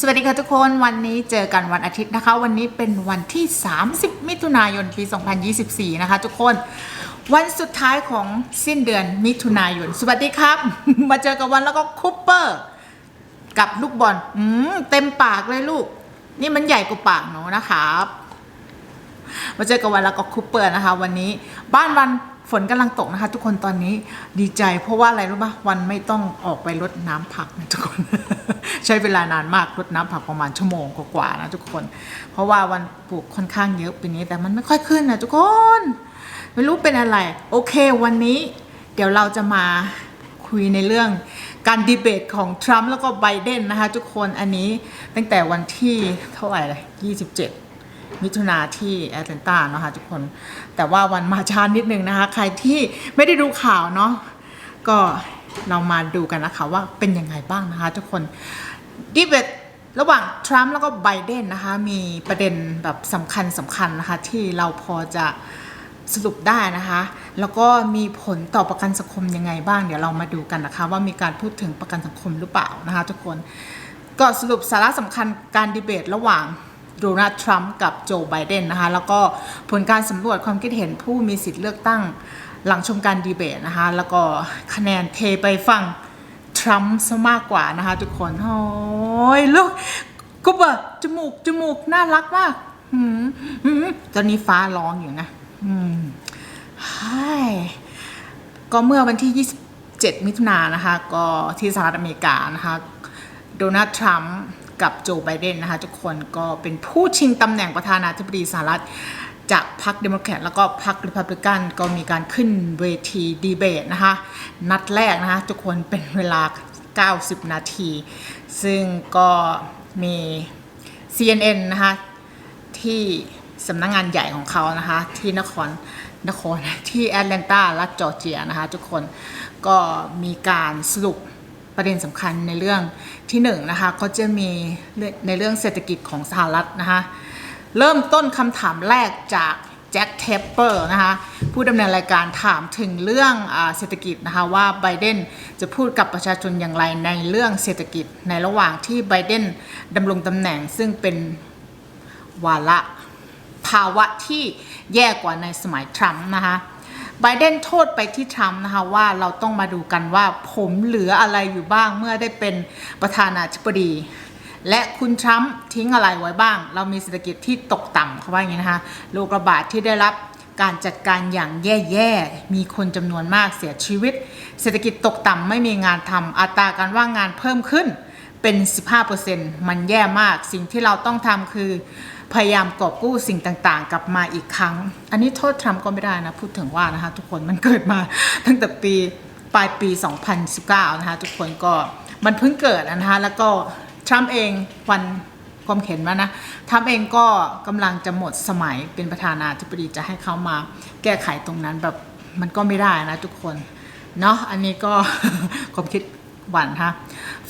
สวัสดีค่ะทุกคนวันนี้เจอกันวันอาทิตย์นะคะ วันนี้เป็นวันที่ 30 มิถุนายนปี 2024 นะคะ ทุกคนวันสุดท้ายของสิ้นเดือนมิถุนายน สวัสดีครับ มาเจอกับวันแล้วก็คูเปอร์ กับลูกบอลอืมเต็มปากเลยลูก นี่มันใหญ่กว่าปากหนูนะครับ มาเจอกับวันแล้วก็คูเปอร์นะคะ วันนี้บ้านวัน ฝนกำลังตกนะคะ ทุกคนตอนนี้ดีใจ เพราะว่าอะไรรู้ปะวันไม่ต้องออกไปรดน้ำผักนะทุกคน ใช้เวลานานมากรดน้ำผักประมาณชั่วโมงกว่าๆนะทุกคน เพราะว่าวันปลูกค่อนข้างเยอะปีนี้แต่มันไม่ค่อยขึ้นนะทุกคน ไม่รู้เป็นอะไร โอเค วันนี้เดี๋ยวเราจะมาคุยในเรื่องการดีเบตของทรัมป์แล้วก็ไบเดนนะคะ ทุกคนอันนี้ตั้งแต่วันที่เท่าไหร่เลย27 มิถุนาที่แอตแลนตาเนาะคะทุกคน แต่ว่าวันมาช้านิดนึงนะคะ ใครที่ไม่ได้ดูข่าวเนาะก็เรามาดูกันนะคะว่าเป็นยังไงบ้างนะคะทุกคนดีเบตระหว่างทรัมป์แล้วก็ไบเดนนะคะ มีประเด็นแบบสำคัญสำคัญนะคะ ที่เราพอจะสรุปได้นะคะ แล้วก็มีผลต่อประกันสังคมยังไงบ้าง เดี๋ยวเรามาดูกันนะคะ ว่ามีการพูดถึงประกันสังคมหรือเปล่านะคะ ทุกคนก็สรุปสาระสำคัญการดีเบตระหว่าง โดนัลด์ทรัมป์กับโจไบเดนนะคะแล้วก็ผลการสำรวจความคิดเห็นผู้มีสิทธิ์เลือกตั้งหลังชมการดีเบตนะคะแล้วก็คะแนนเทไปฝั่งทรัมป์ซะมากกว่านะคะทุกคนโอ้ยลูกกุบอะจมูกจมูกน่ารักมากหืมหืมตอนนี้ฟ้าร้องอยู่นะใช่ก็เมื่อวันที่ 27 มิถุนายนนะคะ ก็ที่สหรัฐอเมริกานะคะ โดนัลด์ทรัมป์ กับโจไบเดนนะคะทุกคนก็เป็นผู้ชิงตำแหน่งประธานาธิบดีสหรัฐจากพรรคเดโมแครตแล้วก็พรรคริพับลิกันก็มีการขึ้นเวทีดีเบตนะคะ นัดแรกนะคะทุกคนเป็นเวลา 90 นาที ซึ่งก็มี CNN นะคะที่สำนักงงานใหญ่ของเขานะคะที่นครนครที่แอตแลนตารัฐจอร์เจียนะคะทุกคนก็มีการสรุป ประเด็นสำคัญในเรื่องที่หนึ่งนะคะก็จะมีในเรื่องเศรษฐกิจของสหรัฐนะคะเริ่มต้นคำถามแรกจากแจ็คเทปเปอร์นะคะผู้ดำเนินรายการถามถึงเรื่องอเศรษฐกิจนะคะว่าไบเดนจะพูดกับประชาชนอย่างไรในเรื่องเศรษฐกิจในระหว่างที่ไบเดนดำรงตำแหน่งซึ่งเป็นวาระภาวะที่แย่กว่าในสมัยทรัมป์นะคะ ไบเดนโทษไปที่ทรัมป์นะคะว่าเราต้องมาดูกันว่าผมเหลืออะไรอยู่บ้างเมื่อได้เป็นประธานาธิบดี และคุณทรัมป์ทิ้งอะไรไว้บ้าง เรามีเศรษฐกิจที่ตกต่ำเขาว่าอย่างนี้นะคะโรคระบาดที่ได้รับการจัดการอย่างแย่ๆ มีคนจำนวนมากเสียชีวิต เศรษฐกิจตกต่ำไม่มีงานทำอัตราการว่างงานเพิ่มขึ้นเป็น 15%มันแย่มาก สิ่งที่เราต้องทำคือ พยายามกอบกู้สิ่งต่างๆ กลับมาอีกครั้ง อันนี้โทษทรัมป์ก็ไม่ได้นะ พูดถึงว่านะคะทุกคนมันเกิดมาตั้งแต่ปีปลายปี 2019 นะคะทุกคนก็มันเพิ่งเกิดนะคะแล้วก็ทรัมป์เองวันความเข็นมานะทรัมป์เองก็กำลังจะหมดสมัยเป็นประธานาธิบดีจะให้เขามาแก้ไขตรงนั้นแบบมันก็ไม่ได้นะทุกคนเนาะอันนี้ก็ความคิดหวันนะคะ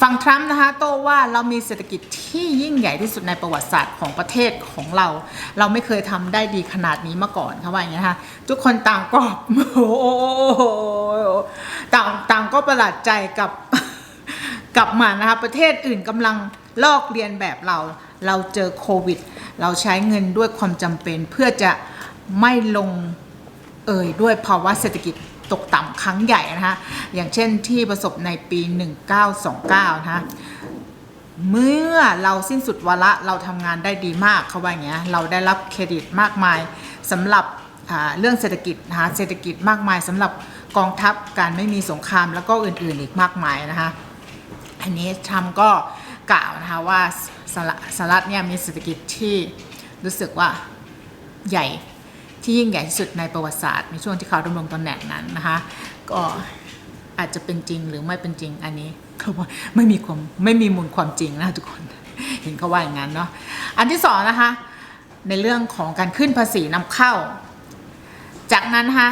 ฝั่งทรัมป์นะคะโต้ว่าเรามีเศรษฐกิจที่ยิ่งใหญ่ที่สุดในประวัติศาสตร์ของประเทศของเรา เราไม่เคยทำได้ดีขนาดนี้มาก่อนเขาว่าอย่างนี้นะคะทุกคนต่างก็โอ้โหต่างต่างก็ประหลาดใจกับกับมันนะคะประเทศอื่นกำลังลอกเรียนแบบเรา เราเจอโควิด เราใช้เงินด้วยความจำเป็นเพื่อจะไม่ลงเอ่ยด้วยภาวะเศรษฐกิจ ตกต่ำครั้งใหญ่นะคะอย่างเช่นที่ประสบในปี 1929 นะคะเมื่อเราสิ้นสุดวาระเราทำงานได้ดีมากเขาว่าอย่างเงี้ยเราได้รับเครดิตมากมายสำหรับเรื่องเศรษฐกิจนะคะเศรษฐกิจมากมายสำหรับกองทัพการไม่มีสงครามแล้วก็อื่นๆอีกมากมายนะคะอันนี้ทรัมก็กล่าวนะคะว่าสหรัฐเนี่ยมีเศรษฐกิจที่รู้สึกว่าใหญ่ ที่ยิ่งใหญ่ที่สุดในประวัติศาสตร์ ในช่วงที่เขาดำรงตำแหน่งนั้นนะคะก็อาจจะเป็นจริงหรือไม่เป็นจริงอันนี้เขาว่าไม่มีความไม่มีมูลความจริงนะทุกคนเห็นเขาว่าอย่างนั้นเนาะอันที่สองนะคะในเรื่องของการขึ้นภาษีนำเข้า จากนั้นนะคะ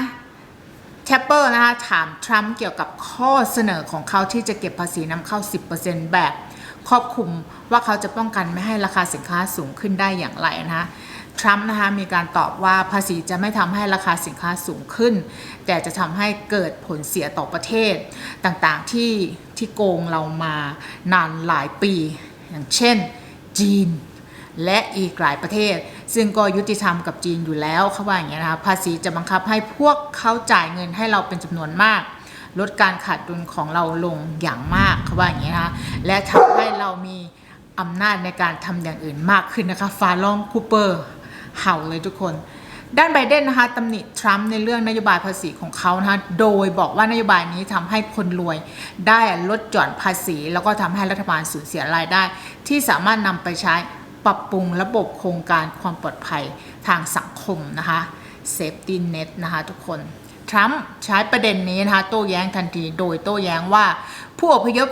แทปเปอร์นะคะถามทรัมป์เกี่ยวกับข้อเสนอของเขาที่จะเก็บภาษีนำเข้า 10%แบบครอบคลุมว่าเขาจะป้องกันไม่ให้ราคาสินค้าสูงขึ้นได้อย่างไรนะคะ ทรัมป์นะคะมีการตอบว่าภาษีจะไม่ทำให้ราคาสินค้าสูงขึ้น แต่จะทำให้เกิดผลเสียต่อประเทศต่างๆที่ที่โกงเรามานานหลายปี อย่างเช่น จีน และอีกหลายประเทศ ซึ่งก็ยุติธรรมกับจีนอยู่แล้วเขาว่าอย่างนี้ยนะคะภาษีจะบังคับให้พวกเขาจ่ายเงินให้เราเป็นจำนวนมากลดการขาดดุลของเราลงอย่างมากเขาว่าอย่างนี้นะคะและทำให้เรามีอำนาจในการทำอย่างอื่นมากขึ้นนะคะฟาลองคูเปอร์ เห่าเลยทุกคน ด้านไบเดนนะคะตำหนิทรัมป์ในเรื่องนโยบายภาษีของเขานะคะโดยบอกว่านโยบายนี้ทำให้คนรวยได้ลดหย่อนภาษี แล้วก็ทำให้รัฐบาลสูญเสียรายได้ ที่สามารถนำไปใช้ปรับปรุงระบบโครงการความปลอดภัยทางสังคมนะคะ Safety Net นะคะทุกคนทรัมป์ใช้ประเด็นนี้นะคะโต้แย้งทันที โดยโต้แย้งว่า ผู้อพยพ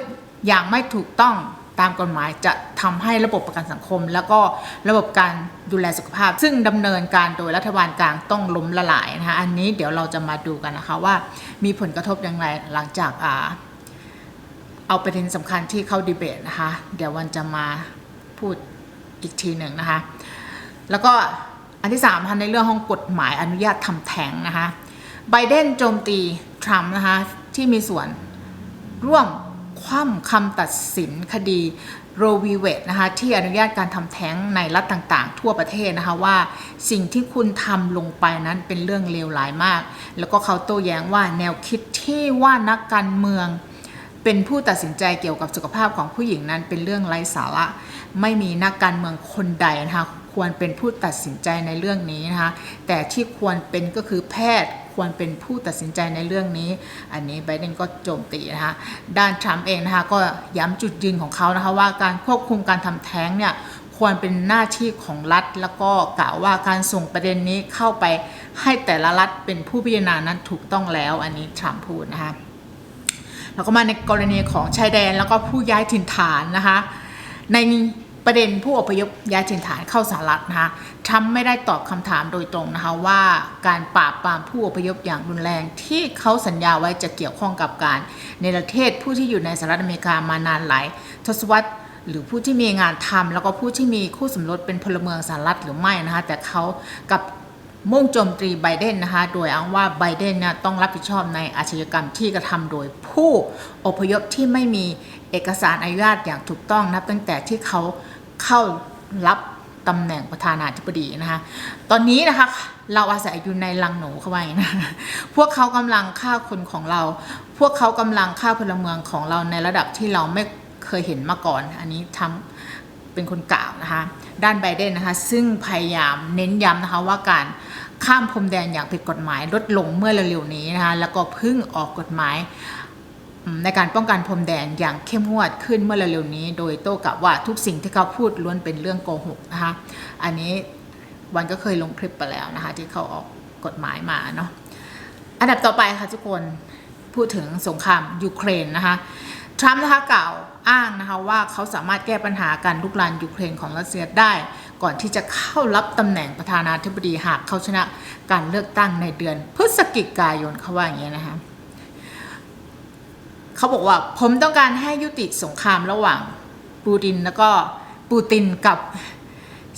อย่างไม่ถูกต้อง ตามกฎหมายจะทำให้ระบบประกันสังคม แล้วก็ระบบการดูแลสุขภาพ ซึ่งดำเนินการโดยรัฐบาลกลางต้องล้มละลายนะคะอันนี้เดี๋ยวเราจะมาดูกันนะคะว่ามีผลกระทบอย่างไรหลังจากอ่าเอาประเด็นสำคัญที่เข้าดีเบตนะคะ เดี๋ยววันจะมาพูดอีกทีหนึ่งนะคะ แล้วก็อันที่3นะคะในเรื่องของกฎหมายอนุญาตทำแท้งนะคะไบเดนโจมตีทรัมป์นะคะที่มีส่วนร่วม คว่ำคำตัดสินคดีโรวีเวดนะคะที่อนุญาตการทำแท้งในรัฐต่างๆ ทั่วประเทศนะคะว่าสิ่งที่คุณทำลงไปนั้นเป็นเรื่องเลวร้ายมาก แล้วก็เขาโต้แย้งว่าแนวคิดที่ว่านักการเมือง เป็นผู้ตัดสินใจเกี่ยวกับสุขภาพของผู้หญิงนั้นเป็นเรื่องไร้สาระ ไม่มีนักการเมืองคนใดนะคะควรเป็นผู้ตัดสินใจในเรื่องนี้นะคะแต่ที่ควรเป็นก็คือแพทย์ ควรเป็นผู้ตัดสินใจในเรื่องนี้ อันนี้ไบเดนก็โจมตีนะคะด้านทรัมป์เองนะคะก็ย้ำจุดยืนของเขานะคะว่าการควบคุมการทำแท้งเนี่ยควรเป็นหน้าที่ของรัฐ แล้วก็กล่าวว่าการส่งประเด็นนี้เข้าไปให้แต่ละรัฐเป็นผู้พิจารณานั้นถูกต้องแล้ว อันนี้ทรัมป์พูดนะคะแล้วก็มาในกรณีของชายแดนแล้วก็ผู้ย้ายถิ่นฐานนะคะใน ประเด็นผู้อพยพย้ายถิ่นฐานเข้าสหรัฐนะคะทรัมป์ไม่ได้ตอบคำถามโดยตรงนะคะว่าการปราบปรามผู้อพยพอย่างรุนแรงที่เขาสัญญาไว้จะเกี่ยวข้องกับการในประเทศผู้ที่อยู่ในสหรัฐอเมริกามานานหลายทศวรรษหรือผู้ที่มีงานทำแล้วก็ผู้ที่มีคู่สมรสเป็นพลเมืองสหรัฐหรือไม่นะคะแต่เขากับมุ่งโจมตีไบเดนนะคะโดยอ้างว่าไบเดนเนี่ยต้องรับผิดชอบในอาชญากรรมที่กระทำโดยผู้อพยพที่ไม่มี เอกสารอนุญาตอย่างถูกต้องนับตั้งแต่ที่เขาเข้ารับตำแหน่งประธานาธิบดีนะคะ ตอนนี้นะคะเราอาศัยอยู่ในลังหนูเข้าไว้นะ พวกเขากำลังฆ่าคนของเรา พวกเขากำลังฆ่าพลเมืองของเราในระดับที่เราไม่เคยเห็นมาก่อน อันนี้ทำเป็นคนกล่าวนะคะ ด้านไบเดนนะคะ ซึ่งพยายามเน้นย้ำนะคะว่าการข้ามพรมแดนอย่างผิดกฎหมายลดลงเมื่อเร็วๆนี้นะคะ แล้วก็พิ่งออกกฎหมาย ในการป้องกันพรมแดนอย่างเข้มงวดขึ้นเมื่อเร็วๆนี้ โดยโต้กลับว่าทุกสิ่งที่เขาพูดล้วนเป็นเรื่องโกหกนะคะอันนี้วันก็เคยลงคลิปไปแล้วนะคะ ที่เขาออกกฎหมายมาเนาะอันดับต่อไปค่ะทุกคนพูดถึงสงครามยูเครนนะคะทรัมป์นะคะกล่าวอ้างนะคะว่าเขาสามารถแก้ปัญหาการลุกลานยูเครนของรัสเซียได้ ก่อนที่จะเข้ารับตำแหน่งประธานาธิบดีหากเขาชนะการเลือกตั้งในเดือนพฤศจิกายนเขาว่าอย่างนี้นะคะ เขาบอกว่าผมต้องการให้ยุติสงครามระหว่างปูตินแล้วก็ปูตินกับ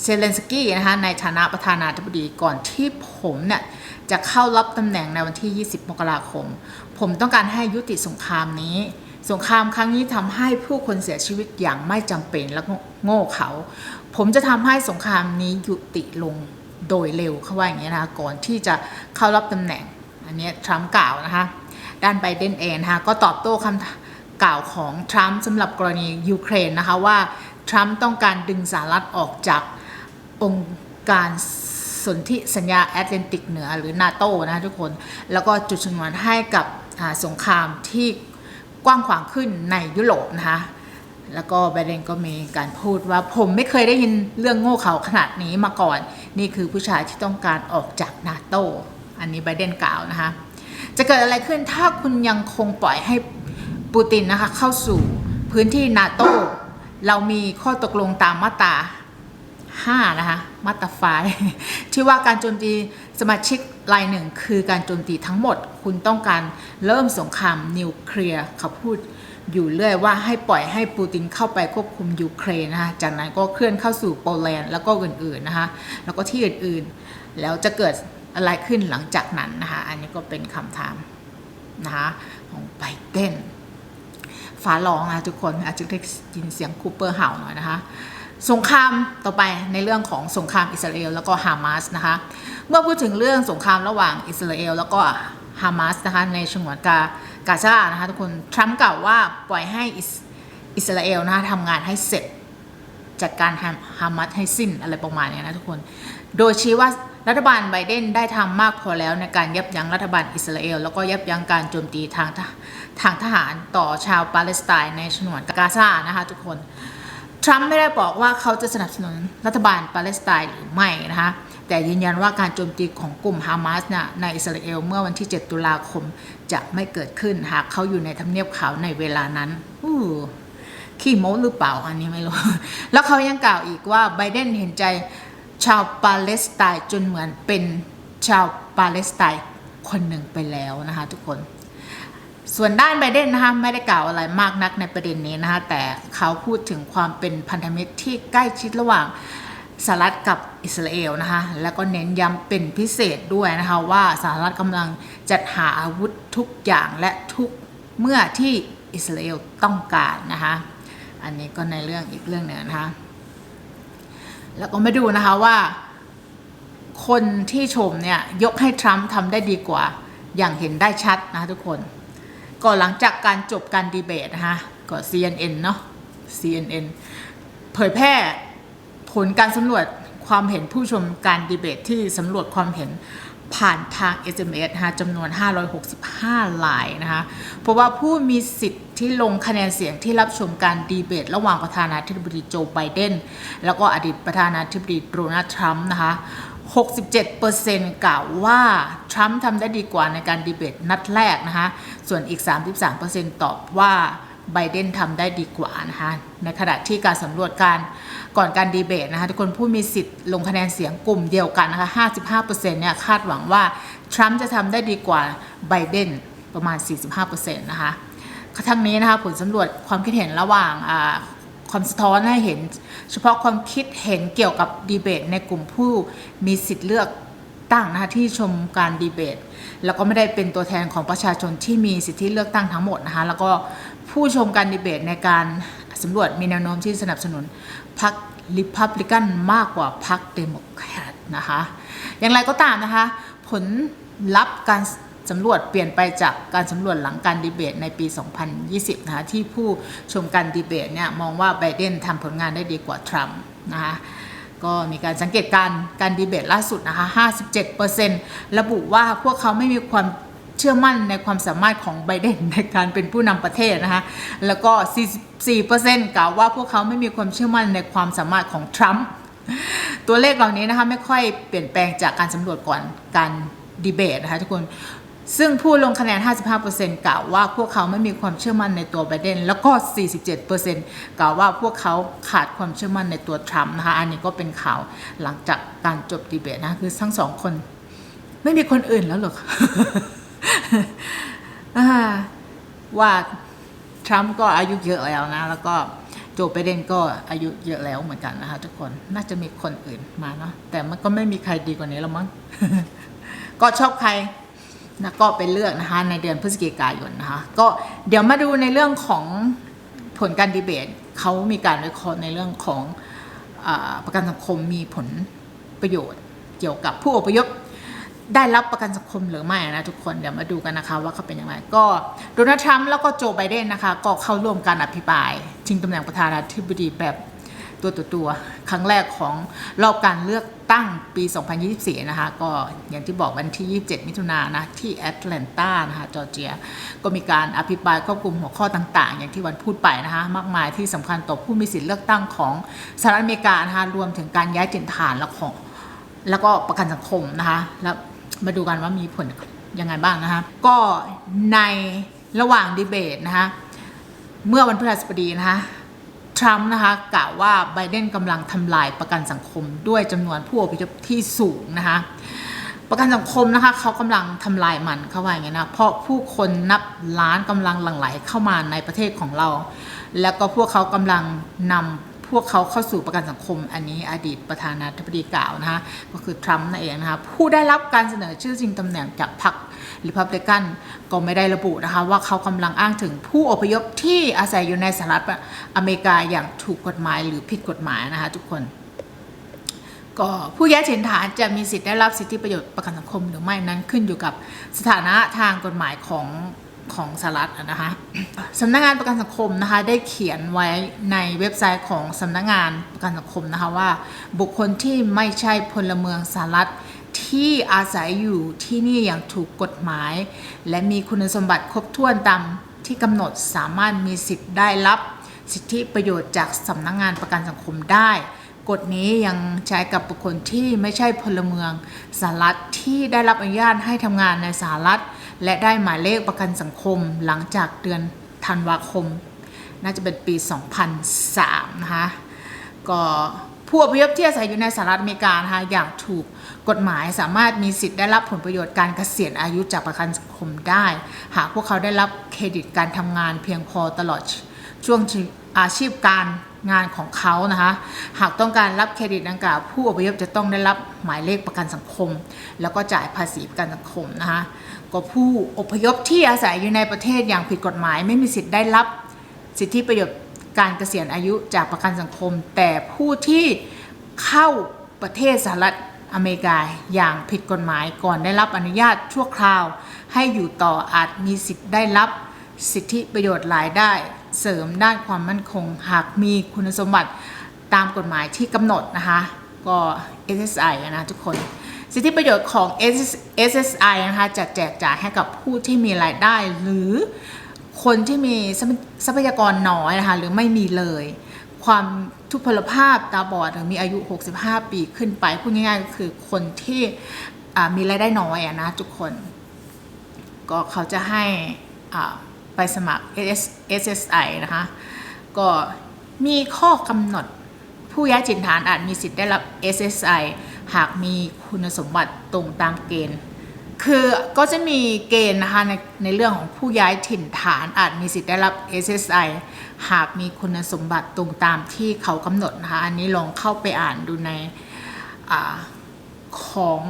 เซเลนสกี้นะคะในฐานะประธานาธิบดีก่อนที่ผมเนี่ยจะเข้ารับตำแหน่งในวันที่ 20 มกราคม ผมต้องการให้ยุติสงครามนี้ สงครามครั้งนี้ทำให้ผู้คนเสียชีวิตอย่างไม่จำเป็นและโง่เขา ผมจะทำให้สงครามนี้ยุติลงโดยเร็วเขาว่าอย่างนี้นะคะก่อนที่จะเข้ารับตำแหน่ง อันนี้ทรัมป์กล่าวนะคะ ด้านไบเดนเองนะคะก็ตอบโต้คำกล่าวของทรัมป์สำหรับกรณียูเครนนะคะว่าทรัมป์ต้องการดึงสหรัฐออกจากองค์การสนธิสัญญาแอตแลนติกเหนือหรือนาโตนะทุกคน แล้วก็จุดชนวนให้กับสงครามที่กว้างขวางขึ้นในยุโรปนะคะแล้วก็ไบเดนก็มีการพูดว่าผมไม่เคยได้ยินเรื่องโง่เขลาขนาดนี้มาก่อน นี่คือผู้ชายที่ต้องการออกจากนาโต อันนี้ไบเดนกล่าวนะคะ จะเกิดอะไรขึ้นถ้าคุณยังคงปล่อยให้ปูตินนะคะเข้าสู่พื้นที่นาโตเรามีข้อตกลงตามมาตรา5นะคะมาตราไฟที่ว่าการโจมตีสมาชิกรายหนึ่งคือการโจมตีทั้งหมด คุณต้องการเริ่มสงครามนิวเคลียร์เขาพูดอยู่เรื่อยว่าให้ปล่อยให้ปูตินเข้าไปควบคุมยูเครนนะคะจากนั้นก็เคลื่อนเข้าสู่โปแลนด์แล้วก็อื่นๆนะคะแล้วก็ที่อื่นๆ แล้วจะเกิด อะไรขึ้นหลังจากนั้นนะคะ อันนี้ก็เป็นคำถามนะคะของไบเดนฟ้าร้องนะทุกคนอาจจะได้ยินเสียงคูเปอร์เห่าหน่อยนะคะสงครามต่อไปในเรื่องของสงครามอิสราเอลแล้วก็ฮามาสนะคะ เมื่อพูดถึงเรื่องสงครามระหว่างอิสราเอลแล้วก็ฮามาสนะคะในฉนวนกากาซานะคะทุกคนทรัมป์กล่าวว่าปล่อยให้อิสอิสราเอลนะคะทำงานให้เสร็จจัดการฮามาสให้สิ้นอะไรประมาณนี้นะทุกคน โดยชี้ว่า รัฐบาลไบเดนได้ทำมากพอแล้วในการยับยั้งรัฐบาลอิสราเอล แล้วก็ยับยั้งการโจมตีทางทหางทหารต่อชาวปาเลสไตน์ในฉนวนกาซานะคะทุกคนทรัมป์ไม่ได้บอกว่าเขาจะสนับสนุนรัฐบาลปาเลสไตน์หรือไม่นะคะแต่ยืนยันว่าการโจมตีของกลุ่มฮามาสนะในอิสราเอลเมื่อวันที่ 7 ตุลาคมจะไม่เกิดขึ้น หากเขาอยู่ในทำเนียบขาวในเวลานั้นอู้ขี้โม้หรือเปล่าอันนี้ไม่รู้ แล้วเขายังกล่าวอีกว่าไบเดนเห็นใจ ชาวปาเลสไตน์จนเหมือนเป็นชาวปาเลสไตน์คนหนึ่งไปแล้วนะคะทุกคน ส่วนด้านไบเดนนะคะไม่ได้กล่าวอะไรมากนักในประเด็นนี้นะคะแต่เขาพูดถึงความเป็นพันธมิตรที่ใกล้ชิดระหว่างสหรัฐกับอิสราเอลนะคะแล้วก็เน้นย้ำเป็นพิเศษด้วยนะคะว่าสหรัฐกำลังจัดหาอาวุธทุกอย่างและทุกเมื่อที่อิสราเอลต้องการนะคะอันนี้ก็ในเรื่องอีกเรื่องหนึ่งนะคะ แล้วก็มาดูนะคะว่า คนที่ชมเนี่ยยกให้ทรัมป์ทำได้ดีกว่า อย่างเห็นได้ชัดนะคะทุกคน ก็หลังจากการจบการดีเบตนะคะก็ CNN เนาะ CNN เผยแพร่ผลการสำรวจ ความเห็นผู้ชมการดีเบตที่สำรวจความเห็นผ่านทาง SMS นะคะจำนวน 565ลายนะคะ เพราะว่าผู้มีสิทธิ์ที่ลงคะแนนเสียงที่รับชมการดีเบต ระหว่างประธานาธิบดีโจไบเดน แล้วก็อดีตประธานาธิบดีโดนัลด์ทรัมป์นะคะ 67%กล่าวว่า ทรัมป์ทำได้ดีกว่าในการดีเบตนัดแรกนะคะ ส่วนอีก 33%ตอบว่า ไบเดนทำได้ดีกว่านะคะในขณะที่การสำรวจการก่อนการดีเบตนะคะทุกคนผู้มีสิทธิ์ลงคะแนนเสียงกลุ่มเดียวกันนะคะ 55%เนี่ยคาดหวังว่าทรัมป์จะทำได้ดีกว่าไบเดนประมาณ 45%นะคะทั้งนี้นะคะผลสำรวจความคิดเห็นระหว่างความสะท้อนให้เห็น เฉพาะความคิดเห็นเกี่ยวกับดีเบต ในกลุ่มผู้มีสิทธิ์เลือกตั้งนะคะที่ชมการดีเบต แล้วก็ไม่ได้เป็นตัวแทนของประชาชนที่มีสิทธิเลือกตั้งทั้งหมดนะคะแล้วก็ ผู้ชมการดีเบตในการสำรวจมีแนวโน้มที่สนับสนุนพรรคริพับลิกันมากกว่าพรรคเดโมแครตนะคะ อย่างไรก็ตามนะคะ ผลลัพธ์การสำรวจเปลี่ยนไปจากการสำรวจหลังการดีเบตในปี 2020 นะคะที่ผู้ชมการดีเบตเนี่ยมองว่าไบเดนทำผลงานได้ดีกว่าทรัมป์นะคะก็มีการสังเกตการการดีเบตล่าสุดนะคะ 57%ระบุว่าพวกเขาไม่มีความ เชื่อมั่นในความสามารถของไบเดนในการเป็นผู้นำประเทศนะคะ แล้วก็ 44%กล่าวว่าพวกเขาไม่มีความเชื่อมั่นในความสามารถของทรัมป์ ตัวเลขเหล่านี้นะคะไม่ค่อยเปลี่ยนแปลงจากการสำรวจก่อนการดีเบตนะคะทุกคน ซึ่งผู้ลงคะแนน 55%กล่าวว่าพวกเขาไม่มีความเชื่อมั่นในตัวไบเดน แล้วก็ 47%กล่าวว่าพวกเขาขาดความเชื่อมั่นในตัวทรัมป์นะคะ อันนี้ก็เป็นข่าวหลังจากการจบดีเบตนะ คือทั้งสองคน ไม่มีคนอื่นแล้วหรอก ว่าทรัมป์ก็อายุเยอะแล้วนะ แล้วก็โจไบเดนก็อายุเยอะแล้วเหมือนกันนะคะทุกคนน่าจะมีคนอื่นมาเนาะแต่มันก็ไม่มีใครดีกว่านี้แล้วมั้งก็ชอบใครนะก็ไปเลือกนะคะในเดือนพฤศจิกายนนะคะก็เดี๋ยวมาดูในเรื่องของผลการดีเบตเขามีการวิเคราะห์ในเรื่องของอประกันสังคมมีผลประโยชน์ เกี่ยวกับผู้อพยพ ได้รับประกันสังคมหรือไม่นะทุกคนเดี๋ยวมาดูกันนะคะว่าเขาเป็นยังไงก็โดนัลด์ทรัมป์แล้วก็โจไบเดนนะคะ ก็เข้าร่วมการอภิปรายชิงตำแหน่งประธานาธิบดีแบบตัวตัวตัวครั้งแรกของรอบการเลือกตั้งปี 2024 นะคะ ก็อย่างที่บอกวันที่ 27 มิถุนายนนะ ที่แอตแลนตานะคะจอร์เจีย ก็มีการอภิปรายควบคุมหัวข้อต่างๆ อย่างที่วันพูดไปนะคะ มากมายที่สำคัญต่อผู้มีสิทธิเลือกตั้งของสหรัฐอเมริกานะคะรวมถึงการย้ายถิ่นฐานและของแล้วก็ประกันสังคมนะคะแล้ว มาดูกันว่ามีผลยังไงบ้างนะคะก็ในระหว่างดีเบตนะคะเมื่อวันพฤหัสบดีนะคะทรัมป์นะคะกล่าวว่าไบเดนกำลังทำลายประกันสังคมด้วยจำนวนผู้อพยพที่สูงนะคะประกันสังคมนะคะเขากำลังทำลายมันเขาว่าอย่างนี้นะเพราะผู้คนนับล้านกำลังหลั่งไหลเข้ามาในประเทศของเรา แล้วก็พวกเขากำลังนำ วกเขาเข้าสู่ประกันสังคมอันนี้อดีตประธานาธิบดีกล่าวนะคะก็คือทรัมป์นั่นเองนะคะผู้ได้รับการเสนอชื่อชิงตำแหน่งจากพรรคริพับลิกันก็ไม่ได้ระบุนะคะว่าเขากำลังอ้างถึงผู้อพยพที่อาศัยอยู่ในสหรัฐอเมริกาอย่างถูกกฎหมายหรือผิดกฎหมายนะคะทุกคนก็ผู้ย้ายถิ่นฐานจะมีสิทธิ์ได้รับสิทธิประโยชน์ประกันสังคมหรือไม่นั้นขึ้นอยู่กับสถานะทางกฎหมายของ ของสหรัฐนะคะสำนักงานประกันสังคมนะคะได้เขียนไว้ในเว็บไซต์ของสำนักงานประกันสังคมนะคะว่า บุคคลที่ไม่ใช่พลเมืองสหรัฐที่อาศัยอยู่ที่นี่อย่างถูกกฎหมาย และมีคุณสมบัติครบถ้วนตามที่กำหนดสามารถมีสิทธิ์ได้รับสิทธิประโยชน์จากสำนักงานประกันสังคมได้ กฎนี้ยังใช้กับบุคคลที่ไม่ใช่พลเมืองสหรัฐที่ได้รับอนุญาตให้ทำงานในสหรัฐ และได้หมายเลขประกันสังคมหลังจากเดือนธันวาคม น่าจะเป็นปี 2003 นะคะก็ผู้อพยพที่อาศัยอยู่ในสหรัฐอเมริกานะคะอย่างถูกกฎหมายสามารถมีสิทธิ์ได้รับผลประโยชน์การเกษียณอายุจากประกันสังคมได้ หากพวกเขาได้รับเครดิตการทำงานเพียงพอตลอดช่วงอาชีพการงานของเขานะคะ หากต้องการรับเครดิตดังกล่าวผู้อพยพจะต้องได้รับหมายเลขประกันสังคม แล้วก็จ่ายภาษีประกันสังคมนะคะ ก็ผู้อพยพที่อาศัยอยู่ในประเทศอย่างผิดกฎหมาย ไม่มีสิทธิ์ได้รับสิทธิประโยชน์การเกษียณอายุจากประกันสังคม แต่ผู้ที่เข้าประเทศสหรัฐอเมริกาอย่างผิดกฎหมายก่อนได้รับอนุญาตชั่วคราว ให้อยู่ต่ออาจมีสิทธิ์ได้รับสิทธิประโยชน์หลายได้เสริมด้านความมั่นคง หากมีคุณสมบัติตามกฎหมายที่กำหนดนะคะ ก็ SSI นะทุกคน สิทธิประโยชน์ของ SSI นะคะจะแจกจ่ายให้กับผู้ที่มีรายได้ หรือคนที่มีทรัพยากรน้อยนะคะหรือไม่มีเลย ความทุพพลภาพตาบอดหรือมีอายุ 65 ปีขึ้นไปพูดง่ายๆก็คือคนที่มีรายได้น้อยนะทุกคน ก็เขาจะให้ไปสมัคร SS SSI นะคะ ก็มีข้อกำหนดผู้ย้ายถิ่นฐานอาจมีสิทธิ์ได้รับ SSI หากมีคุณสมบัติตรงตามเกณฑ์ คือก็จะมีเกณฑ์นะคะในในเรื่องของผู้ย้ายถิ่นฐานอาจมีสิทธิ์ได้รับ SSI หากมีคุณสมบัติตรงตามที่เขากำหนดนะคะอันนี้ลองเข้าไปอ่านดูในอของ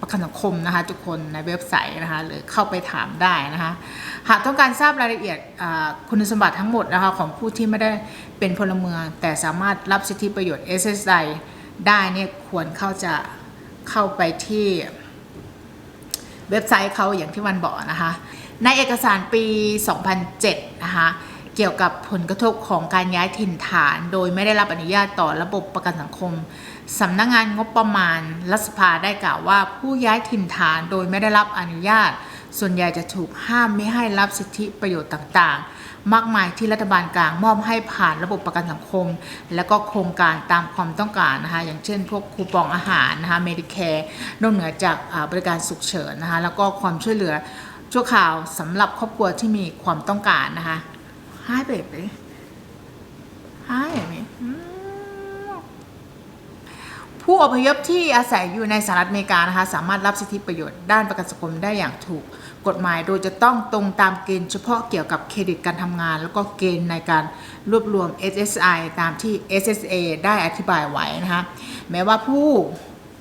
ประกันสังคมนะคะทุกคนในเว็บไซต์นะคะหรือเข้าไปถามได้นะคะหากต้องการทราบรายละเอียดคุณสมบัติทั้งหมดนะคะของผู้ที่ไม่ได้เป็นพลเมือง แต่สามารถรับสิทธิประโยชน์ SSI ได้เนี่ยควรเข้าจะเข้าไปที่เว็บไซต์เขาอย่างที่วันบอกนะคะ ในเอกสารปี 2007 นะคะเกี่ยวกับผลกระทบของการย้ายถิ่นฐาน โดยไม่ได้รับอนุญาตต่อระบบประกันสังคมสำนักงานงบประมาณรัฐสภาได้กล่าวว่า ผู้ย้ายถิ่นฐานโดยไม่ได้รับอนุญาต ส่วนใหญ่จะถูกห้ามไม่ให้รับสิทธิประโยชน์ต่างๆ มากมายที่รัฐบาลกลางมอบให้ผ่านระบบประกันสังคม และก็โครงการตามความต้องการนะคะอย่างเช่น พวกคูปองอาหารนะคะเมดิแคร์นอกเหนือจากบริการฉุกเฉินนะคะแล้วก็ความช่วยเหลือชั่วคราวสำหรับครอบครัวที่มีความต้องการนะคะ Hi baby Hi baby อืมผู้อพยพที่อาศัยอยู่ในสหรัฐอเมริกานะคะสามารถรับสิทธิประโยชน์ด้านประกันสังคมได้อย่างถูก กฎหมายโดยจะต้องตรงตามเกณฑ์เฉพาะเกี่ยวกับเครดิตการทำงาน แล้วก็เกณฑ์ในการรวบรวม SSI ตามที่ SSA ได้อธิบายไว้นะคะแม้ว่าผู้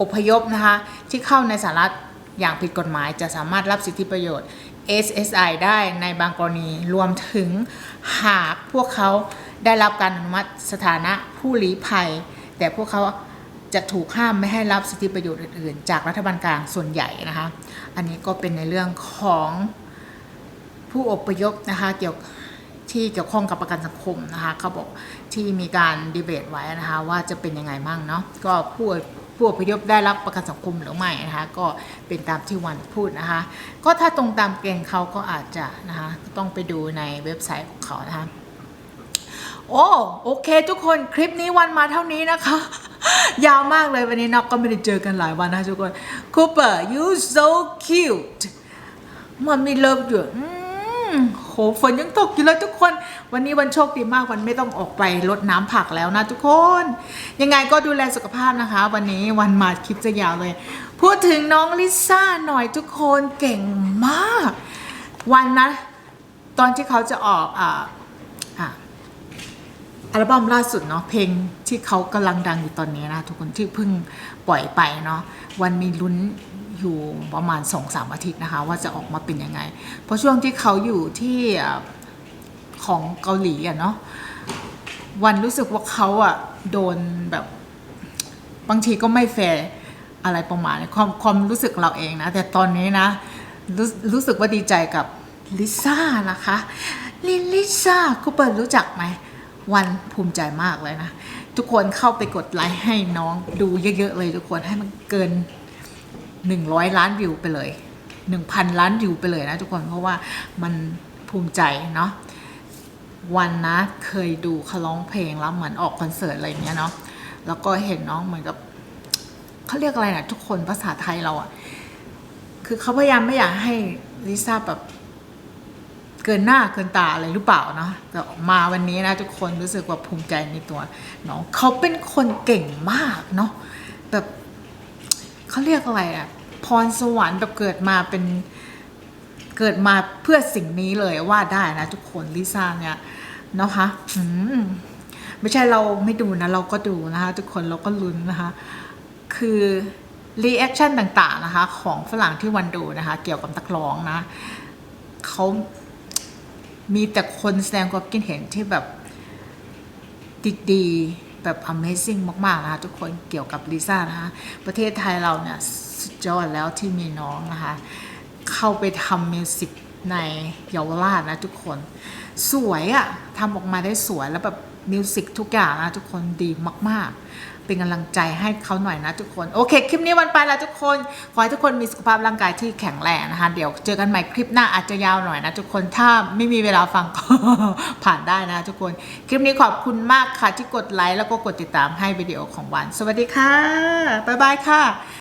อพยพนะคะที่เข้าในสหรัฐอย่างผิดกฎหมายจะสามารถรับสิทธิประโยชน์ SSI ได้ในบางกรณีรวมถึงหากพวกเขาได้รับการอนุมัติสถานะผู้ลี้ภัย แต่พวกเขา จะถูกห้ามไม่ให้รับสิทธิประโยชน์อื่นๆ จากรัฐบาลกลางส่วนใหญ่นะคะ อันนี้ก็เป็นในเรื่องของผู้อพยพนะคะเกี่ยวที่เกี่ยวข้องกับประกันสังคมนะคะเขาบอกที่มีการดีเบตไว้นะคะว่าจะเป็นยังไงมั่งเนาะก็ผู้ผู้อพยพได้รับประกันสังคมหรือไม่นะคะก็เป็นตามที่วันพูดนะคะ ก็ถ้าตรงตามเกณฑ์เขาก็อาจจะนะคะต้องไปดูในเว็บไซต์ของเขานะคะโอ้โอเค ทุกคนคลิปนี้วันมาเท่านี้นะคะ ยาวมากเลยวันนี้นอกก็ไม่ได้เจอกันหลายวันนะทุกคน Cooper you so cute มันมีเลิฟอยู่โหฝนยังตกอยู่เลยทุกคน วันนี้วันโชคดีมากวันไม่ต้องออกไปรดน้ำผักแล้วนะทุกคน ยังไงก็ดูแลสุขภาพนะคะ วันนี้วันมาคลิปจะยาวเลย พูดถึงน้องลิซ่าหน่อยทุกคนเก่งมาก วันนะ ตอนที่เขาจะออกอ่า อัลบั้มล่าสุดเนาะเพลงที่เขากำลังดังอยู่ตอนนี้นะ ทุกคนที่เพิ่งปล่อยไปเนาะวันมีลุ้นอยู่ประมาณ2อสามอาทิตย์นะคะ ว่าจะออกมาเป็นยังไง เพราะช่วงที่เขาอยู่ที่ของเกาหลีอะเนาะวันรู้สึกว่าเขาอะโดนแบบบางทีก็ไม่แฟร์อะไรประมาณนี้ความความรู้สึกเราเองนะ แต่ตอนนี้นะรู้รู้สึกว่าดีใจกับลิซ่านะคะลิลิซ่าก็เปิดรู้จักไหม วันภูมิใจมากเลยนะ ทุกคนเข้าไปกดไลค์ให้น้องดูเยอะๆเลยทุกคนให้มันเกิน 100 ล้านวิวไปเลย 1,000 ล้านวิวไปเลยนะทุกคนเพราะว่ามันภูมิใจเนาะวันนะเคยดูเขาร้องเพลงแล้วเหมือนออกคอนเสิร์ตอะไรอย่างเงี้ยเนาะแล้วก็เห็นน้องเหมือนกับเขาเรียกอะไรนะทุกคนภาษาไทยเราอะคือเขาพยายามไม่อยากให้ลิซ่าแบบ เกินหน้าเกินตาอะไรหรือเปล่าเนาะแต่มาวันนี้นะทุกคนรู้สึกว่าภูมิใจในตัวน้องเขาเป็นคนเก่งมากเนาะแบบเขาเรียกอะไรอะพรสวรรค์แบบเกิดมาเป็นเกิดมาเพื่อสิ่งนี้เลยว่าได้นะทุกคนลิซ่าเนี่ยเนาะคะไม่ใช่เราไม่ดูนะ เราก็ดูนะคะ ทุกคนเราก็ลุ้นนะคะ คือรีแอคชั่นต่างๆนะคะ ของฝรั่งที่วันดูนะคะ เกี่ยวกับนักร้องนะเขา มีแต่คนแสดงความคิดเห็นที่แบบดีๆแบบ Amazing มาก ๆ นะคะทุกคนเกี่ยวกับลิซ่านะคะ ประเทศไทยเราเนี่ยสุดยอดแล้วที่มีน้องนะคะ เข้าไปทำมิวสิกในเยาวราชนะทุกคน สวยอะทำออกมาได้สวยแล้วแบบมิวสิกทุกอย่างนะทุกคนดีมาก ๆ เป็นกำลังใจให้เขาหน่อยนะทุกคน โอเค คลิปนี้วันไปแล้วทุกคน ขอให้ทุกคนมีสุขภาพร่างกายที่แข็งแรงนะคะ เดี๋ยวเจอกันใหม่คลิปหน้าอาจจะยาวหน่อยนะทุกคน ถ้าไม่มีเวลาฟังก็ผ่านได้นะทุกคน คลิปนี้ขอบคุณมากค่ะที่กดไลค์แล้วก็กดติดตามให้วิดีโอของวัน สวัสดีค่ะ บ๊ายบายค่ะ